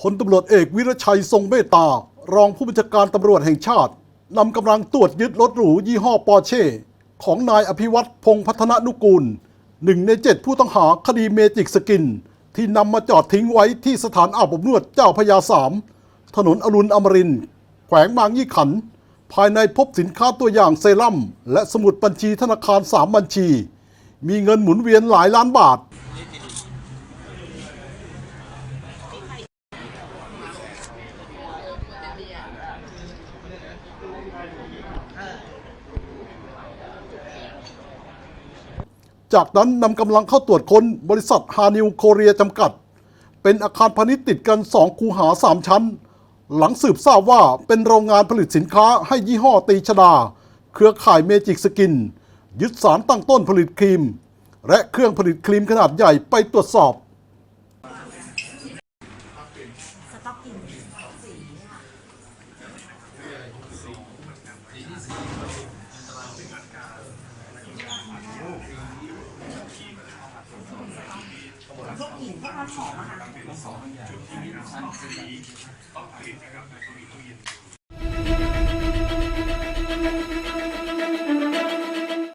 พลตำรวจเอกวิรชัยทรงเมตตา รองผู้บัญชาการตำรวจแห่งชาตินำกำลังตรวจยึดรถหรูยี่ห้อปอร์เช่ ของนายอภิวัตพงษ์พัฒนนุกูลหนึ่งในเจ็ดผู้ต้องหาคดีเมจิกสกิน ที่นำมาจอดทิ้งไว้ที่สถานอาบอบนวดเจ้าพระยาสาม ถนนอรุณอมรินแขวงบางยี่ขัน ภายในพบสินค้าตัวอย่างเซรั่มและสมุดบัญชีธนาคารสามบัญชี มีเงินหมุนเวียนหลายล้านบาท จากนั้นนำกำลังเข้าตรวจค้นบริษัทฮานิวโคเรียจำกัด เป็นอาคารพาณิชย์ติดกัน 2 คูหา 3 ชั้น หลังสืบทราบว่าเป็นโรงงานผลิตสินค้าให้ยี่ห้อตีชดา เครือข่ายเมจิกสกิน ยึดสารตั้งต้นผลิตครีม และเครื่องผลิตครีมขนาดใหญ่ไปตรวจสอบสต็อกกินสีค่ะ พวกหินพวกน้ำหอมอะค่ะเ